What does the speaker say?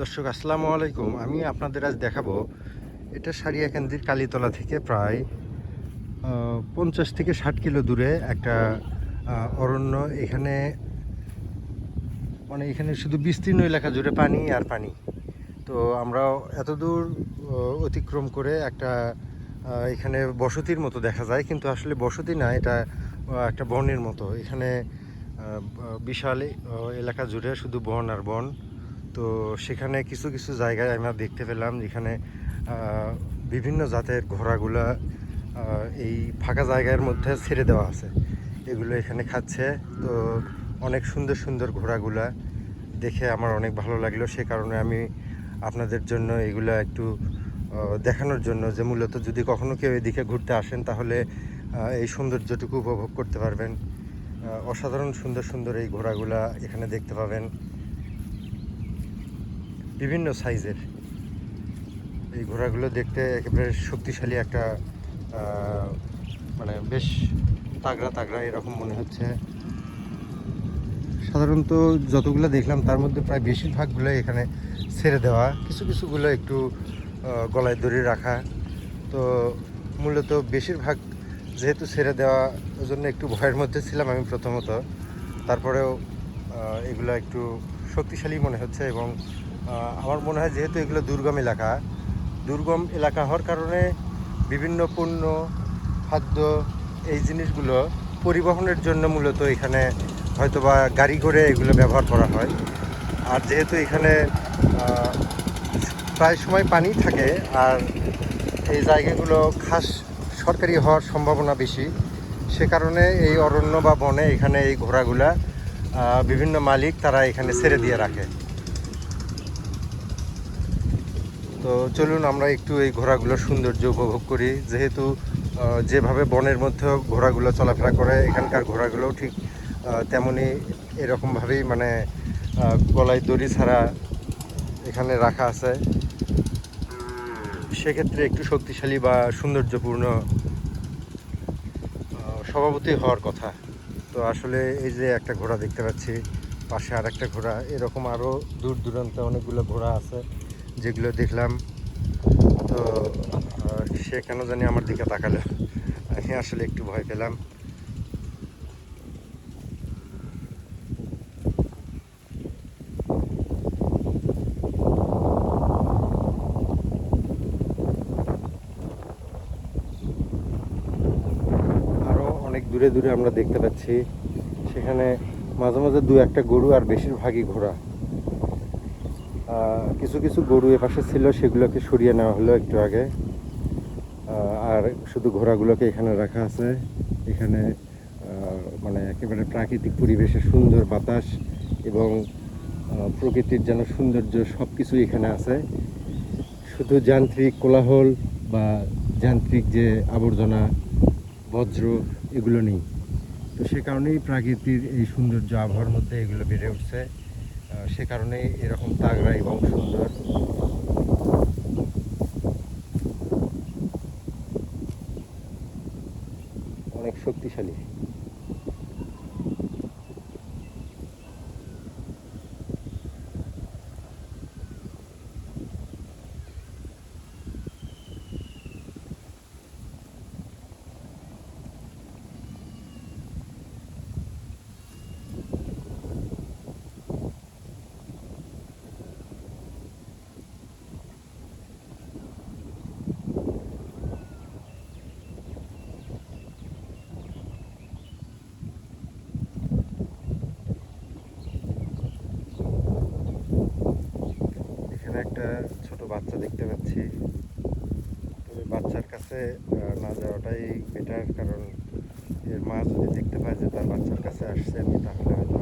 দর্শক, আসসালামু আলাইকুম। আমি আপনাদের আজ দেখাবো, এটা সারিয়াকান্দির কালীতলা থেকে প্রায় পঞ্চাশ থেকে ষাট কিলো দূরে একটা অরণ্য। এখানে মানে এখানে শুধু বিস্তীর্ণ এলাকা জুড়ে পানি আর পানি। তো আমরা এত দূর অতিক্রম করে একটা এখানে বসতির মতো দেখা যায়। কিন্তু আসলে বসতি না, এটা একটা বনের মতো। এখানে বিশাল এলাকা জুড়ে শুধু বন আর বন। তো সেখানে কিছু কিছু জায়গায় আমরা দেখতে পেলাম যেখানে বিভিন্ন জাতের ঘোড়াগুলা এই ফাঁকা জায়গার মধ্যে ছেড়ে দেওয়া আছে। এগুলো এখানে খাচ্ছে। তো অনেক সুন্দর সুন্দর ঘোড়াগুলা দেখে আমার অনেক ভালো লাগল। সে কারণে আমি আপনাদের জন্য এগুলা একটু দেখানোর জন্য যে মূলত যদি কখনো কেউ এদিকে ঘুরতে আসেন তাহলে এই সৌন্দর্যটুকু উপভোগ করতে পারবেন। অসাধারণ সুন্দর সুন্দর এই ঘোড়াগুলা এখানে দেখতে পাবেন। বিভিন্ন সাইজের। এই ঘোড়াগুলো দেখতে একেবারে শক্তিশালী একটা মানে বেশ তাগড়া তাগড়া এরকম মনে হচ্ছে। সাধারণত যতগুলো দেখলাম, তার মধ্যে প্রায় বেশিরভাগগুলো এখানে ছেড়ে দেওয়া। কিছু কিছুগুলো একটু গলায় দড়ি রাখা। তো মূলত বেশিরভাগ যেহেতু ছেড়ে দেওয়া জন্য একটু ভয়ের মধ্যে ছিলাম আমি প্রথমত। তারপরেও এগুলো একটু শক্তিশালী মনে হচ্ছে এবং আমার মনে হয় যেহেতু এগুলো দুর্গম এলাকা দুর্গম এলাকা হওয়ার কারণে বিভিন্ন পণ্য, খাদ্য, এই জিনিসগুলো পরিবহনের জন্য মূলত এখানে হয়তোবা গাড়ি করে এগুলো ব্যবহার করা হয়। আর যেহেতু এখানে প্রায় সময় পানি থাকে, আর এই জায়গাগুলো খাস সরকারি হওয়ার সম্ভাবনা বেশি, সে কারণে এই অরণ্য বা বনে এখানে এই ঘোড়াগুলা বিভিন্ন মালিক তারা এখানে ছেড়ে দিয়ে রাখে। তো চলুন আমরা একটু এই ঘোড়াগুলোর সৌন্দর্য উপভোগ করি। যেহেতু যেভাবে বনের মধ্যে ঘোড়াগুলো চলাফেরা করে, এখানকার ঘোড়াগুলোও ঠিক তেমনই এরকমভাবেই মানে গলায় দড়ি ছাড়া এখানে রাখা আছে। সেক্ষেত্রে একটু শক্তিশালী বা সৌন্দর্যপূর্ণ স্বভাবতই হওয়ার কথা। তো আসলে এই যে একটা ঘোড়া দেখতে পাচ্ছি, পাশে আর একটা ঘোড়া, এরকম আরও দূর দূরান্তে অনেকগুলো ঘোড়া আছে। যেগুলো দেখলাম, তো সে কেন জানি আমার দিকে তাকালো। আমি আসলে একটু ভয় পেলাম। অনেক দূরে দূরে আমরা দেখতে পাচ্ছি, সেখানে মাঝে মাঝে দু একটা গরু আর বেশিরভাগই ঘোড়া। কিছু কিছু গরু এপাশে ছিল, সেগুলোকে সরিয়ে নেওয়া হলো একটু আগে। আর শুধু ঘোড়াগুলোকে এখানে রাখা আছে। এখানে মানে একেবারে প্রাকৃতিক পরিবেশে সুন্দর বাতাস এবং প্রকৃতির যেন সৌন্দর্য সব কিছু এখানে আছে। শুধু যান্ত্রিক কোলাহল বা যান্ত্রিক যে আবর্জনা, বজ্র, এগুলো নেই। তো সে কারণেই প্রাকৃতির এই সৌন্দর্য আবহাওয়ার মধ্যে এগুলো বেড়ে উঠছে। সে কারণে এরকম তাগড়া এবং সুন্দর। অনেক শক্তিশালী এখানে একটা ছোট বাচ্চা দেখতে পাচ্ছি। তবে বাচ্চার কাছে না যাওয়াটাই বেটার কারণ এর মা যদি দেখতে পায় যে তার বাচ্চার কাছে আসছে, আমি তাহলে হয়তো